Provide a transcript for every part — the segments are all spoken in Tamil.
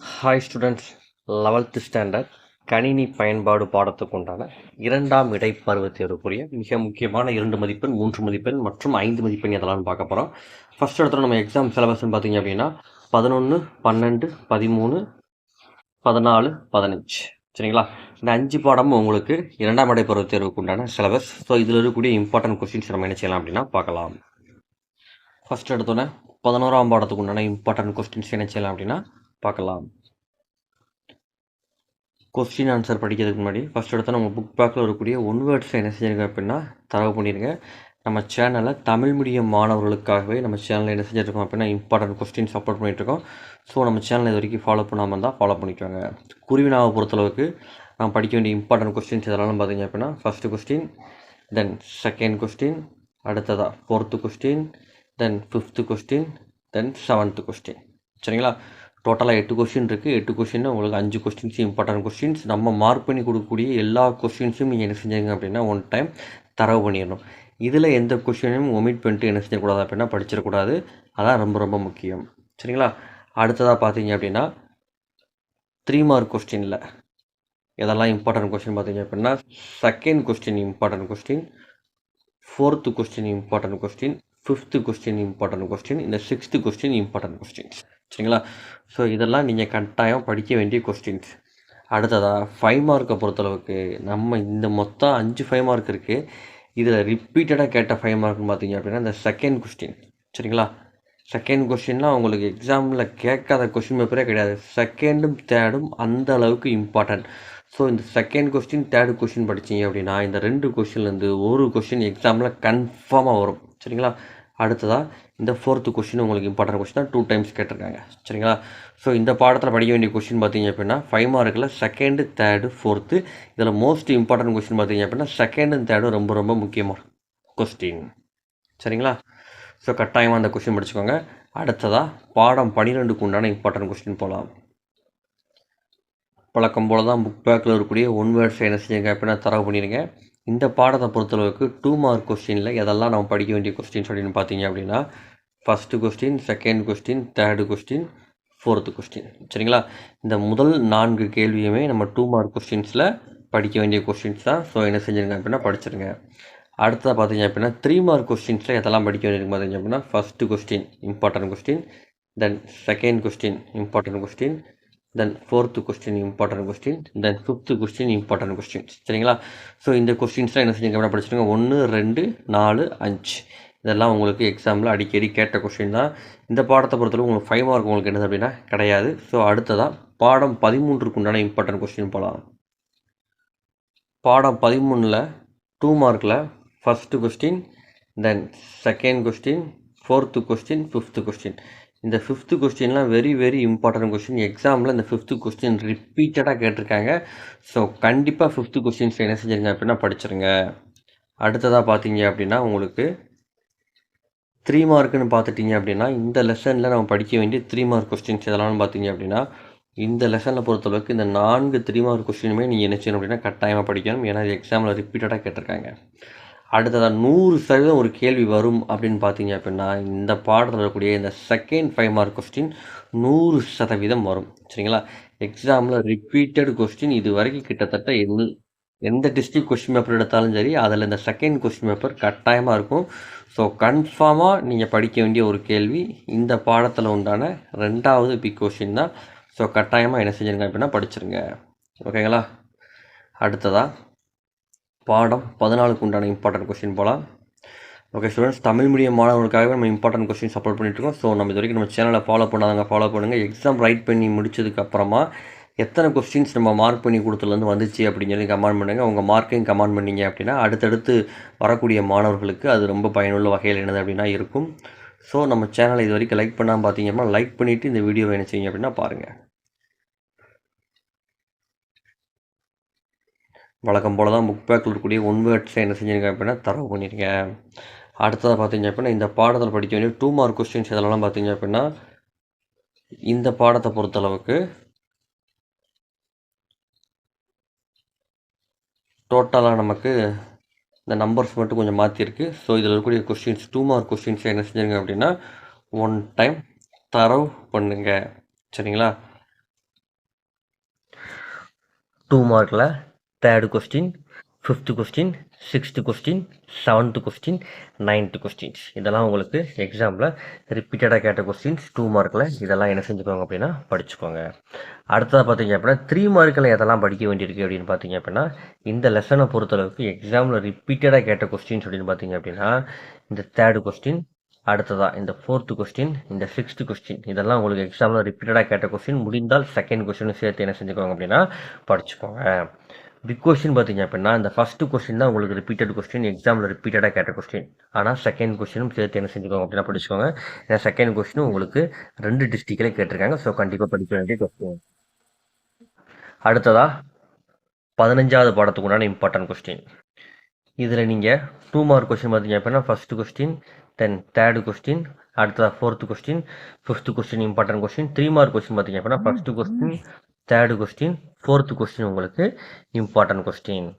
ஹாய் ஸ்டூடெண்ட்ஸ் லெவல்த்து ஸ்டாண்டர்ட் கணினி பயன்பாடு பாடத்துக்கு உண்டான இரண்டாம் இடைப்பருவ தேர்வுக்குரிய மிக முக்கியமான இரண்டு மதிப்பெண் மூன்று மதிப்பெண் மற்றும் ஐந்து மதிப்பெண் எதெல்லாம் பார்க்க போகிறோம் ஃபர்ஸ்ட் இடத்துல நம்ம எக்ஸாம் சிலபஸ்ன்னு பார்த்தீங்க அப்படின்னா பதினொன்று பன்னெண்டு பதிமூணு பதினாலு பதினஞ்சு. சரிங்களா? இந்த அஞ்சு பாடமும் உங்களுக்கு இரண்டாம் இடைப்பருவ தேர்வுக்கு உண்டான சிலபஸ் ஸோ இதில் இருக்கக்கூடிய இம்பார்ட்டன்ட் கொஸ்டின்ஸ் நம்ம என்ன செய்யலாம் அப்படின்னா பார்க்கலாம். ஃபஸ்ட் எடுத்தோன்னே பதினோராம் பாடத்துக்கு உண்டான இம்பார்ட்டன்ட் கொஸ்டின்ஸ் என்ன செய்யலாம் அப்படின்னா பார்க்கலாம். கொஸ்டின் ஆன்சர் படிக்கிறதுக்கு முன்னாடி ஃபஸ்ட் எடுத்து நம்ம புக் பேக்கில் வரக்கூடிய ஒன் வேர்ட்ஸை என்ன செஞ்சிருங்க அப்படின்னா தரவு பண்ணிடுங்க நம்ம சேனலில் தமிழ் மீடியம் மாணவர்களுக்காகவே நம்ம சேனலில் என்ன செஞ்சுருக்கோம் அப்படின்னா இம்பார்ட்டன்ட் கொஸ்டின்ஸ் அப்லோட் பண்ணிகிட்ருக்கோம் ஸோ நம்ம சேனல் இது வரைக்கும் ஃபாலோ பண்ணாமல் இருந்தால் ஃபாலோ பண்ணிக்கோங்க. குருவினாவை பொறுத்தளவுக்கு நம்ம படிக்க வேண்டிய இம்பார்ட்டன்ட் கொஸ்டின்ஸ் இதெல்லாம் பார்த்தீங்க அப்படின்னா first question then second question அடுத்ததாக fourth question then fifth question then seventh question சரிங்களா? டோட்டலாக எட்டு கொஸ்டின் இருக்குது எட்டு கொஸ்டின் உங்களுக்கு அஞ்சு கொஸ்டின்ஸ் இம்பார்ட்டன்ட் கொஸ்டின்ஸ் நம்ம மார்க் பண்ணி கொடுக்கக்கூடிய எல்லா கொஸ்டின்ஸும் நீங்கள் என்ன செஞ்சீங்க அப்படின்னா ஒன் டைம் தரவு பண்ணிடணும். இதில் எந்த கொஸ்டினையும் ஒமிட் பண்ணிட்டு என்ன செய்யக்கூடாது அப்படின்னா படிச்சிடக்கூடாது. அதான் ரொம்ப ரொம்ப முக்கியம். சரிங்களா? அடுத்ததாக பார்த்தீங்க அப்படின்னா த்ரீ மார்க் கொஸ்டினில் எதெல்லாம் இம்பார்ட்டன்ட் கொஸ்டின் பார்த்தீங்க அப்படின்னா second question important question fourth question important question fifth question important question இந்த சிக்ஸ்த்து கொஸ்டின் இம்பார்ட்டன்ட் கொஸ்டின்ஸ் சரிங்களா? ஸோ இதெல்லாம் நீங்கள் கட்டாயம் படிக்க வேண்டிய கொஸ்டின்ஸ் அடுத்ததாக ஃபைவ் மார்க்கை பொறுத்தளவுக்கு நம்ம இந்த மொத்தம் அஞ்சு ஃபைவ் மார்க் இருக்குது இதில் ரிப்பீட்டடாக கேட்ட ஃபைவ் மார்க்னு பார்த்தீங்க அப்படின்னா இந்த செகண்ட் கொஸ்டின் சரிங்களா? செகண்ட் கொஸ்டின்லாம் உங்களுக்கு எக்ஸாமில் கேட்காத கொஸ்டின் பேப்பரே கிடையாது. செகண்டும் தேர்டும் அந்த அளவுக்கு இம்பார்ட்டன்ட் ஸோ இந்த செகண்ட் கொஸ்டின் தேர்டு கொஸ்டின் படிச்சீங்க அப்படின்னா இந்த ரெண்டு கொஸ்டின்லேருந்து ஒரு கொஸ்டின் எக்ஸாமில் கன்ஃபார்மாக வரும். சரிங்களா? அடுத்ததாக இந்த ஃபோர்த்து கொஸ்டின் உங்களுக்கு இம்பார்ட்டன்ட் கொஸ்டின் டூ டைம்ஸ் கேட்டிருக்காங்க. சரிங்களா? ஸோ இந்த பாடத்தில் படிக்க வேண்டிய கொஸ்டின் பார்த்தீங்க அப்படின்னா ஃபைவ் மார்க்கில் செகண்டு தேர்டு ஃபோர்த்து இதில் மோஸ்ட் இம்பார்ட்டன்ட் கொஸ்டின் பார்த்தீங்க அப்படின்னா செகண்டும் தேர்டும் ரொம்ப ரொம்ப முக்கியமான கொஸ்டின் சரிங்களா? ஸோ கட்டாயமாக அந்த கொஸ்டின் படிச்சுக்கோங்க. அடுத்ததாக பாடம் பன்னிரெண்டுக்கு உண்டான இம்பார்ட்டன்ட் கொஸ்டின் போகலாம் பழக்கம் போல் தான் புக் பேக்கில் இருக்கக்கூடிய ஒன் வேர்ட்ஸ் என்ன செஞ்சுங்க அப்படின்னா தரவு பண்ணிடுங்க. இந்த பாடத்தை பொறுத்தளவுக்கு டூ மார்க் கொஸ்டினில் எதெல்லாம் நம்ம படிக்க வேண்டிய கொஸ்டின்ஸ் அப்படின்னு பார்த்தீங்க அப்படின்னா first question second question third question fourth question சரிங்களா? இந்த முதல் நான்கு கேள்வியுமே நம்ம டூ மார்க் கொஸ்டின்ஸில் படிக்க வேண்டிய கொஸ்டின்ஸ் தான். ஸோ என்ன செஞ்சுருங்க அப்படின்னா படிச்சிருங்க. அடுத்ததாக பார்த்தீங்க அப்படின்னா த்ரீ மார்க் கொஸ்டின்ஸில் எதெல்லாம் படிக்க வேண்டியிருக்கு பார்த்தீங்க அப்படின்னா first question important question then second question important question then fourth question important question then fifth question important questions சரிங்களா? ஸோ இந்த கொஸ்டின்ஸ்லாம் என்ன செஞ்சீங்க அப்படின்னா படிச்சுருங்க ஒன்று ரெண்டு நாலு அஞ்சு. இதெல்லாம் உங்களுக்கு எக்ஸாமில் அடிக்கடி கேட்ட கொஸ்டின் தான். இந்த பாடத்தை பொறுத்தளவு உங்களுக்கு ஃபைவ் மார்க் உங்களுக்கு என்னது அப்படின்னா கிடையாது. ஸோ அடுத்ததாக பாடம் பதிமூன்றுக்கு உண்டான இம்பார்ட்டன்ட் கொஸ்டின் போகலாம் பாடம் பதிமூணில் டூ மார்க்கில் first question then second question fourth question fifth question இந்த ஃபிஃப்த்து கொஸ்டின்லாம் வெரி வெரி இம்பார்ட்டன்ட் கொஸ்டின் எக்ஸாமில் இந்த ஃபிஃப்த்து கொஸ்டின் ரிப்பீட்டடாக கேட்டிருக்காங்க. ஸோ கண்டிப்பாக ஃபிஃப்த்து கொஸ்டின்ஸ் என்ன செஞ்சுருங்க அப்படின்னா படிச்சிருங்க. அடுத்ததாக பார்த்தீங்க அப்படின்னா உங்களுக்கு த்ரீ மார்க்குன்னு பார்த்துட்டிங்க அப்படின்னா இந்த லெசனில் நம்ம படிக்க வேண்டிய த்ரீ மார்க் கொஸ்டின்ஸ் இதெல்லாம் பார்த்தீங்க அப்படின்னா இந்த லெசனில் பொறுத்தளவுக்கு இந்த நான்கு த்ரீ மார்க் கொஸ்டினுமே நீங்கள் என்ன செய்யணும் அப்படின்னா கட்டாயமாக படிக்கணும். ஏன்னா எக்ஸாமில் ரிப்பீட்டடாக கேட்டிருக்காங்க. அடுத்ததாக நூறு சதவீதம் ஒரு கேள்வி வரும் அப்படின்னு பார்த்தீங்க அப்படின்னா இந்த பாடத்தில் இருக்கக்கூடிய இந்த செகண்ட் ஃபைவ் மார்க் கொஸ்டின் நூறு சதவீதம் வரும். சரிங்களா? எக்ஸாமில் ரிப்பீட்டட் கொஸ்டின் இது வரைக்கும் கிட்டத்தட்ட எந்த எந்த டிஸ்ட்ரிக் கொஸ்டின் பேப்பர் எடுத்தாலும் சரி அதில் இந்த செகண்ட் கொஸ்டின் பேப்பர் கட்டாயமாக இருக்கும். ஸோ கன்ஃபார்மாக நீங்கள் படிக்க வேண்டிய ஒரு கேள்வி இந்த பாடத்தில் உண்டான ரெண்டாவது பிக் கொஸ்டின் தான். ஸோ கட்டாயமாக என்ன செஞ்சுருங்க அப்படின்னா படிச்சிருங்க. ஓகேங்களா அடுத்ததாக பாடம் பதினாலுக்கு உண்டான இம்பார்ட்டன்ட் கொஸ்டின் போகலாம் ஓகே ஸ்டூடெண்ட்ஸ் தமிழ் மீடியம் மாணவர்களுக்காக நம்ம இம்பார்ட்டன்ட் கொஸ்டின் சப்போர்ட் பண்ணிட்டுருக்கோம். ஸோ நம்ம இது வரைக்கும் நம்ம சேனலை ஃபாலோ பண்ணாதாங்க ஃபாலோ பண்ணுங்கள் எக்ஸாம் ரைட் பண்ணி முடிச்சதுக்கப்புறமா எத்தனை கொஸ்டின்ஸ் நம்ம மார்க் பண்ணி கொடுத்துலேருந்து வந்துச்சு அப்படின்னு சொல்லி கமெண்ட் பண்ணுங்கள் உங்கள் மார்க்கையும் கமெண்ட் பண்ணீங்க அப்படின்னா அடுத்தடுத்து வரக்கூடிய மாணவர்களுக்கு அது ரொம்ப பயனுள்ள வகையில் என்னது அப்படின்னா இருக்கும். ஸோ நம்ம சேனலை இது வரைக்கும் லைக் பண்ணாமல் பார்த்தீங்க அப்படின்னா லைக் பண்ணிவிட்டு இந்த வீடியோவை என்ன செய்யுங்க அப்படின்னா பாருங்கள் வழக்கம் போல் தான் புக் பேக்கில் இருக்கக்கூடிய ஒன் வேர்ட்ஸை என்ன செஞ்சுருங்க அப்படின்னா தரவு பண்ணியிருங்க அடுத்ததாக பார்த்தீங்க அப்படின்னா இந்த பாடத்தில் படிக்க வேண்டிய டூ மார்க் கொஸ்டின்ஸ் இதெல்லாம் பார்த்தீங்க அப்படின்னா இந்த பாடத்தை பொறுத்தளவுக்கு டோட்டலாக நமக்கு இந்த நம்பர்ஸ் மட்டும் கொஞ்சம் மாற்றிருக்கு ஸோ இதில் இருக்கக்கூடிய கொஸ்டின்ஸ் டூ மார்க் கொஸ்டின்ஸ் என்ன செஞ்சுருங்க அப்படின்னா ஒன் டைம் தரவு பண்ணுங்க. சரிங்களா? டூ மார்க்கில் third question fifth question sixth question seventh question ninth questions இதெல்லாம் உங்களுக்கு எக்ஸாமில் ரிப்பீட்டடாக கேட்ட கொஸ்டின்ஸ் டூ மார்க்கில் இதெல்லாம் என்ன செஞ்சுக்கோங்க அப்படின்னா படிச்சுக்கோங்க. அடுத்ததாக பார்த்தீங்க அப்படின்னா த்ரீ மார்க்கில் எதெல்லாம் படிக்க வேண்டியிருக்கு அப்படின்னு பார்த்தீங்க அப்படின்னா இந்த லெசனை பொறுத்தளவுக்கு எக்ஸாமில் ரிப்பீட்டடாக கேட்ட கொஸ்டின்ஸ் அப்படின்னு பார்த்தீங்க அப்படின்னா இந்த தேர்டு கொஸ்டின் அடுத்ததாக இந்த ஃபோர்த்து கொஸ்டின் இந்த சிக்ஸ்த்து கொஸ்டின் இதெல்லாம் உங்களுக்கு எக்ஸாமில் ரிப்பீட்டடாக கேட்ட கொஸ்டின் முடிந்தால் செகண்ட் கொஸ்டினும் சேர்த்து என்ன செஞ்சுக்கோங்க அப்படின்னா படிச்சுக்கோங்க. பிக் கொஸ்டின் பார்த்தீங்க அப்படின்னா இந்த ஃபஸ்ட்டு கொஸ்டின் தான் உங்களுக்கு ரிப்பீட்டட் கொஸ்டின் எக்ஸாமில் ரிப்பீட்டடாக கேட்ட கொஸ்டின் ஆனால் செகண்ட் கொஸ்டினும் சேர்த்து என்ன செஞ்சுக்கோங்க அப்படின்னா படிச்சுக்கோங்க. ஏன்னா செகண்ட் கொஸ்டினும் உங்களுக்கு ரெண்டு டிஸ்ட்ரிக்டில் கேட்டிருக்காங்க. ஸோ கண்டிப்பாக படிக்க வேண்டிய கொஸ்டின் அடுத்ததாக பதினஞ்சாவது பாடத்துக்கு உண்டான இம்பார்ட்டன்ட் கொஸ்டின் இதில் நீங்கள் டூ மார்க் கொஸ்டின் பார்த்தீங்க அப்படின்னா first question then third question அடுத்ததாக fourth question fifth question important question three mark question பார்த்தீங்க அப்படின்னா first question third question fourth question உங்களுக்கு இம்பார்ட்டன்ட் கொஸ்டின்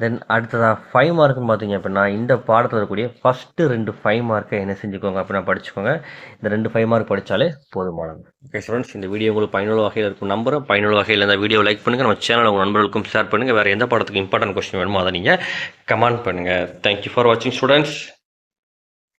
தென் அடுத்ததாக ஃபைவ் மார்க்னு பார்த்தீங்க அப்படின்னா இந்த பாடத்தில் இருக்கக்கூடிய ஃபஸ்ட்டு ரெண்டு ஃபைவ் மார்க்கை என்ன செஞ்சுக்கோங்க அப்படின்னா படிச்சுக்கோங்க. இந்த ரெண்டு ஃபைவ் மார்க் படித்தாலே போதுமானது. ஓகே ஸ்டூடெண்ட்ஸ் இந்த வீடியோ உங்களுக்கு பயனுள்ள வகையில் இருக்கும் நம்பரும் பயனுள்ள வகையில் இந்த வீடியோ லைக் பண்ணுங்கள் நம்ம சேனலில் உங்கள் நண்பர்களுக்கும் ஷேர் பண்ணுங்கள் வேறு எந்த பாடத்துக்கு இம்பார்ட்டன்ட் கொஸ்டின் வேணுமோ அதை நீங்கள் கமெண்ட் பண்ணுங்கள் தேங்க்யூ ஃபார் வாட்சிங் ஸ்டூடெண்ட்ஸ்